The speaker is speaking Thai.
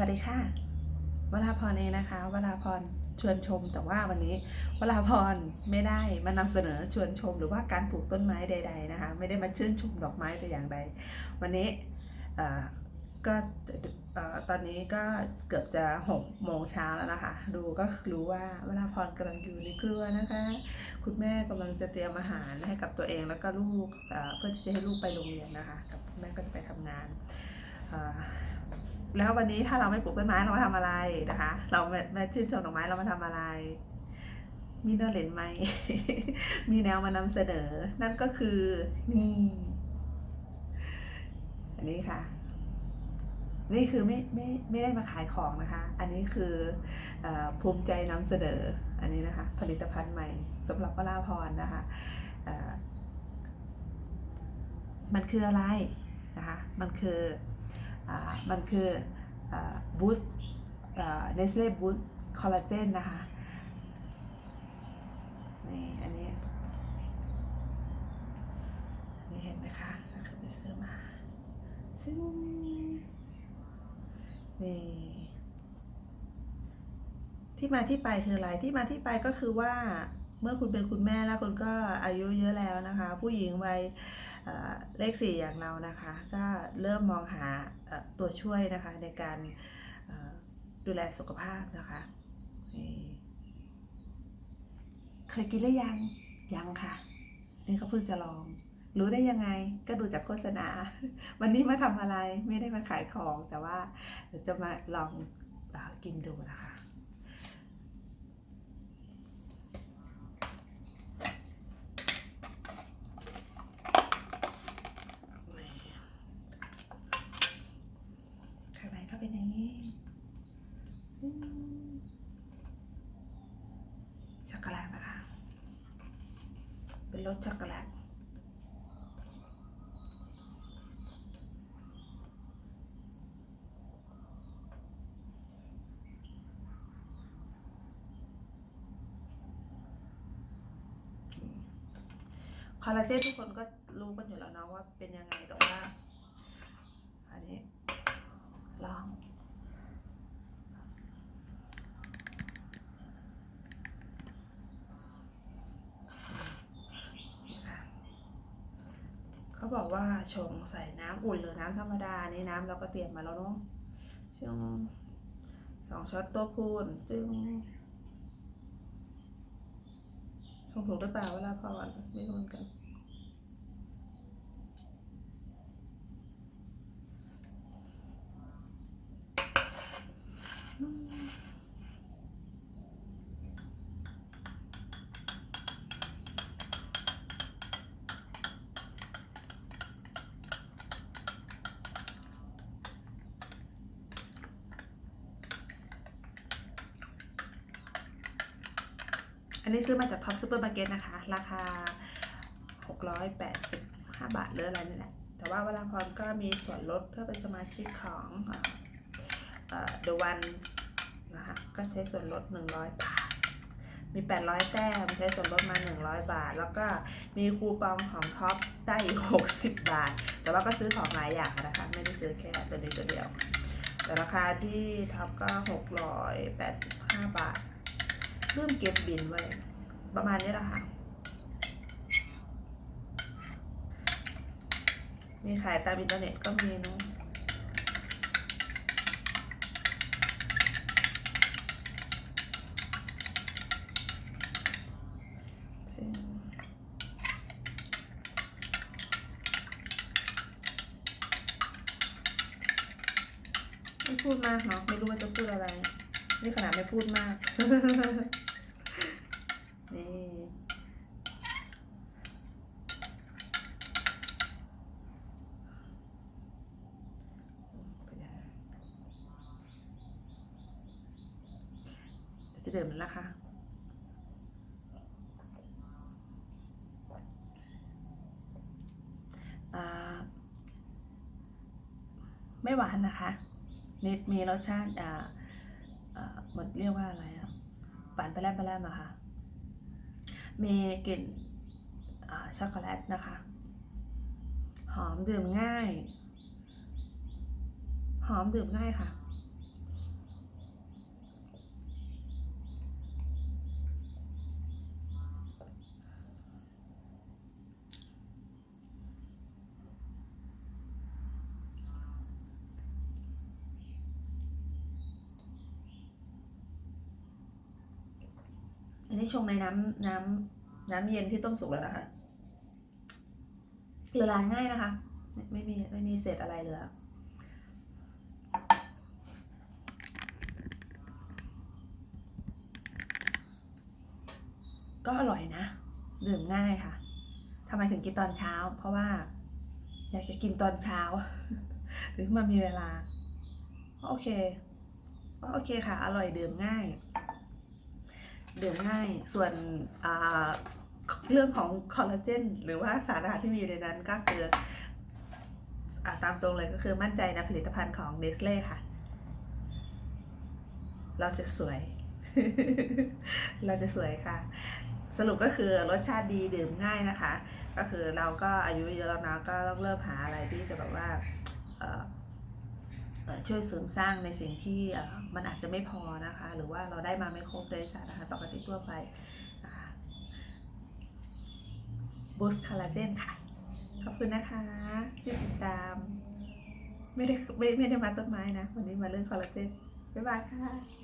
วัสดีค่ะ วราพรเองนะคะ วราพรชวนชม แต่ว่าวันนี้ วราพรไม่ได้มานำเสนอชวนชม หรือว่าการปลูกต้นไม้ใด ๆนะคะ ไม่ได้มาชื่นชมดอกไม้แต่อย่างใด วันนี้ก็ตอนนี้ก็เกือบจะหกโมงเช้าแล้วนะคะ ดูก็รู้ว่าวราพรกำลังอยู่ในครัวนะคะ คุณแม่กำลังจะเตรียมอาหารให้กับตัวเองแล้วก็ลูกเพื่อที่จะให้ลูกไปโรงเรียนนะคะ กับคุณแม่ก็จะไปทำงานอ แล้ววันนี้ถ้าเราไม่ปลูกต้นไม้เรามาทำอะไรนะคะ เราไม่ไม่ชื่นชมดอกไม้เรามาทำอะไร มีเนอเลนไหม มีแนวมานำเสนอ นั่นก็คือนี่อันนี้ค่ะ นี่คือไม่ไม่ไม่ได้มาขายของนะคะ อันนี้คืออภูมิใจนำเสนอ อันนี้นะคะ ผลิตภัณฑ์ใหม่สำหรับวราพรนะคะมันคืออะไรนะคะ มันคือ มันคือบูสต์เนสเล่บูสต์คอลลาเจนนะคะนี่อันนี้นี่เห็นไหมคะก็คือไปซื้อมาซึ่งนี่ที่มาที่ไปคืออะไรที่มาที่ไปก็คือว่า เมื่อคุณเป็นคุณแม่แล้วคุณก็อายุเยอะแล้วนะคะ ผู้หญิงวัยเลขสี่อย่างเรานะคะ ก็เริ่มมองหาตัวช่วยนะคะในการดูแลสุขภาพนะคะเคยกินหรือยังยังค่ะนี่ก็เพิ่งจะลอง รู้ได้ยังไงก็ดูจากโฆษณา วันนี้มาทำอะไรไม่ได้มาขายของแต่ว่าจะมาลองอกินดูนะคะ ข้างในก็เป็นอย่างนี้อืมช็อกโกแลตนะคะ เป็นรสช็อกโกแลตคอลลาเจนทุกคนก็รู้กันอยู่แล้วนะว่าเป็นยังไงแต่ว่า อันนี้ ลอง นี่ค่ะ เขาบอกว่าชงใส่น้ำอุ่นหรือน้ำธรรมดาในน้ำเราก็เตรียมมาแล้วเนาะชงสองช้อนโต๊ะพูนตึงชงถูกหรือเปล่าเวลาพอไม่รู้นกัน อันนี้ซื้อมาจากท็อปซูเปอร์มาร์เก็ตนะคะ ราคา 685 บาทหรืออะไรนี่แหละ แต่ว่าเวลาพรก็มีส่วนลดเพื่อเป็นสมาชิกของเอ่อ The One นะคะ ก็ใช้ส่วนลด 100 บาท มี 800 แต้มใช้ส่วนลดมา 100 บาท แล้วก็มีคูปองของท็อปได้อีก 60 บาท แต่ว่าก็ซื้อของหลายอย่างนะคะ ไม่ได้ซื้อแค่ตัวนี้ตัวเดียว แต่ราคาที่ท็อปก็ 685 บาท เริ่มเก็บบินไว้ ประมาณนี้แหละค่ะ มีขายตามอินเทอร์เน็ตก็มีเนอะซึ่งไม่พูดมากเนาะไม่รู้ว่าจะพูดอะไร นี่ขนาดไม่พูดมาก นี่ เป็นยังไงเเดิมันละค่ะอ่าไม่หวานนะคะนิดมีรสชาติอ่าเอ่อหมือนเรียกว่าอะไรอะหวานไปแล้วไปแล้วอะค่ะ มีกลิ่นช็อกโกแลตนะคะ หอมดื่มง่าย หอมดื่มง่ายค่ะ นนี้ชงในน้ำน้ำน้ำเย็นที่ต้มสุกแล้วนะคะละลายง่ายนะคะ ไม่มีไม่มีเศษอะไรเลยอก็อร่อยนะ ดื่มง่ายค่ะทำไมถึงกินตอนเช้า เพราะว่า อยากจะกินตอนเช้า หรือมามีเวลาก็โอเคก็โอเคค่ะ อร่อยดื่มง่าย ดื่มง่ายส่วนเรื่องของคอลลาเจนหรือว่าสารอาหารที่มีอยู่ในนั้นก็คืออาตามตรงเลยก็คือมั่นใจในผลิตภัณฑ์ของเนสเล่ค่ะ เราจะสวย เราจะสวยค่ะ สรุปก็คือรสชาติดีดื่มง่ายนะคะ ก็คือเราก็อายุเยอะแล้วนะก็ต้องเริ่มหาอะไรที่จะแบบว่า ช่วยเสริมสร้างในสิ่งที่มันอาจจะไม่พอนะคะ หรือว่าเราได้มาไม่ครบเลยสารอาหารปกติทั่วไปนะคะบูสคาราเจนค่ะ ขอบคุณนะคะที่ติดตาม ไม่ได้ไม่ไม่ได้มาต้นไม้นะ วันนี้มาเรื่องคอลลาเจนบ๊ายบายค่ะ